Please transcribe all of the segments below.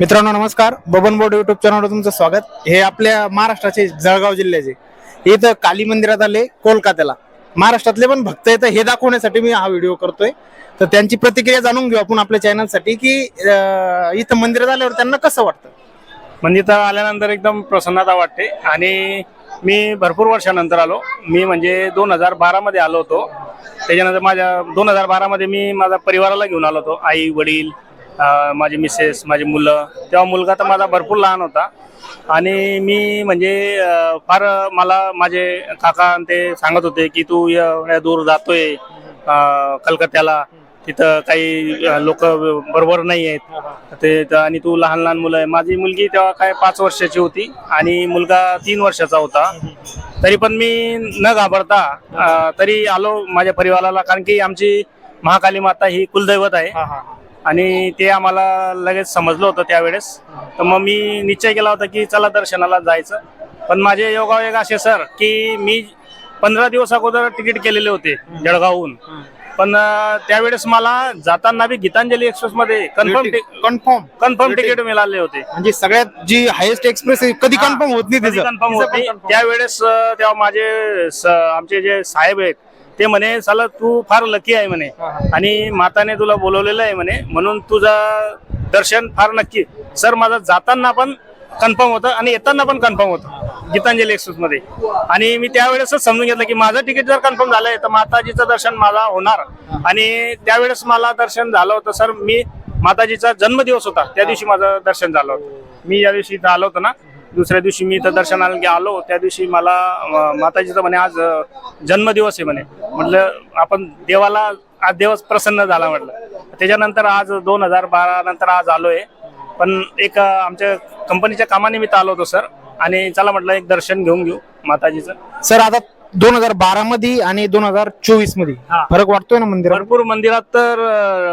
मित्रांनो नमस्कार. Baban board YouTube चॅनलवर तुमचं स्वागत. हे आपल्या महाराष्ट्राचे जळगाव जिल्ह्याचे. इथं काली मंदिरात आले कोलकात्याला. महाराष्ट्रातले पण भक्त येतं हे दाखवण्यासाठी मी हा व्हिडिओ करतोय. तर त्यांची प्रतिक्रिया जाणून घेऊ आपण आपल्या चॅनलसाठी की इथं मंदिरात आल्यावर त्यांना कसं वाटतं? म्हणजे इथं आल्यानंतर एकदम प्रसन्नता वाटते. आणि मी भरपूर वर्षानंतर आलो. मी म्हणजे दोन हजार बारामध्ये आलो होतो. त्याच्यानंतर माझ्या दोन हजार बारामध्ये मी माझ्या परिवाराला घेऊन आलो होतो. आई वडील माझी मिसेस माझी मुलं. तेव्हा मुलगा तर माझा भरपूर लहान होता. आणि मी म्हणजे फार मला माझे काका आणि ते सांगत होते की तू एवढ्या दूर जातोय कलकत्त्याला. तिथं काही लोक बरोबर नाही आहेत. ते आणि तू लहान लहान मुलं आहे. माझी मुलगी तेव्हा काय पाच वर्षाची होती आणि मुलगा तीन वर्षाचा होता. तरी पण मी न घाबरता तरी आलो माझ्या परिवाराला. कारण की आमची महाकाली माता ही कुलदैवत आहे. आणि ते आम्हाला लगेच समजलं होतं त्यावेळेस. तर मग मी निश्चय केला होता की चला दर्शनाला जायचं. पण माझे योगायोग असे सर की मी पंधरा दिवस अगोदर तिकीट केलेले होते जळगावहून. पण त्यावेळेस मला जाताना बी गीतांजली एक्सप्रेस मध्ये कन्फर्म कन्फर्म कन्फर्म तिकीट मिळाले होते. म्हणजे सगळ्यात जी हायेस्ट एक्सप्रेस कधी कन्फर्म होत नाही कन्फर्म होती त्यावेळेस तेव्हा माझे आमचे जे साहेब आहेत ते म्हणे चला तू फार लकी आहे म्हणे. आणि माताने तुला बोलवलेलं आहे म्हणे. म्हणून तुझं दर्शन फार नक्की. सर माझं जाताना पण कन्फर्म होतं आणि येताना पण कन्फर्म होतं गीतांजली एक्सप्रेस मध्ये आणि मी त्यावेळेसच समजून घेतलं की माझं तिकीट जर कन्फर्म झालंय तर माताजीचं दर्शन मला होणार. आणि त्यावेळेस मला दर्शन झालं होतं. सर मी माताजीचा जन्मदिवस होता. त्या दिवशी माझं दर्शन झालं होतं. मी ज्या दिवशी आलो होतो ना. दुसऱ्या दिवशी मी इथं दर्शनाला आलो त्या दिवशी मला माताजीचं म्हणे आज जन्मदिवस आहे म्हणे. म्हटलं आपण देवाला आज देवच प्रसन्न झाला म्हटलं. त्याच्यानंतर आज दोन हजार बारा नंतर आज आलोय. पण एक आमच्या कंपनीच्या कामानिमित्त आलो होतो सर. आणि चला म्हटलं एक दर्शन घेऊन घेऊ माताजीचं. सर आता दोन हजार बारा मध्ये आणि दोन हजार चोवीसमध्ये. फरक वाटतोय ना मंदिरात? भरपूर मंदिरात तर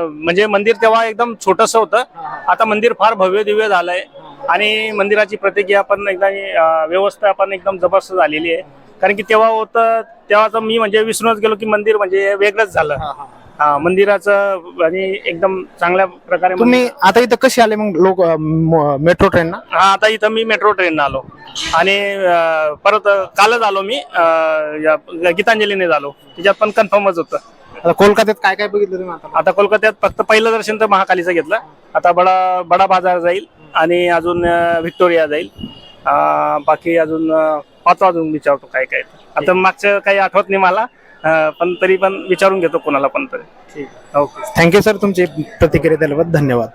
म्हणजे मंदिर तेव्हा एकदम छोटस होतं. आता मंदिर फार भव्य दिव्य झालंय. आणि मंदिराची प्रतिक्रिया पण एकदम व्यवस्था पण एकदम जबरदस्त झालेली आहे. कारण की तेव्हा होतं तेव्हा तर मी म्हणजे विसरूनच गेलो की मंदिर म्हणजे वेगळंच झालं. हा मंदिराचं आणि एकदम चांगल्या प्रकारे तुम्ही आता इथं कसे आले मग लोक मेट्रो ट्रेन ना हा आता इथं मी मेट्रो ट्रेन आलो. आणि परत कालच आलो मी गीतांजलीने झालो. त्याच्यात पण कन्फर्मच होतं. आता कोलकात्यात काय काय बघितलं तुम्ही आता कोलकात्यात फक्त पहिलं दर्शन तर महाकालीचं घेतलं. आता बडा बडा बाजार जाईल. आणि अजून व्हिक्टोरिया जाईल. बाकी अजून पाहतो अजून विचारतो काय काय. आता मागचं काही आठवत नाही मला पण तरी पण विचारून घेतो कोणाला पण तरी. ओके. थँक्यू सर तुमची प्रतिक्रिया दिल्याबद्दल धन्यवाद.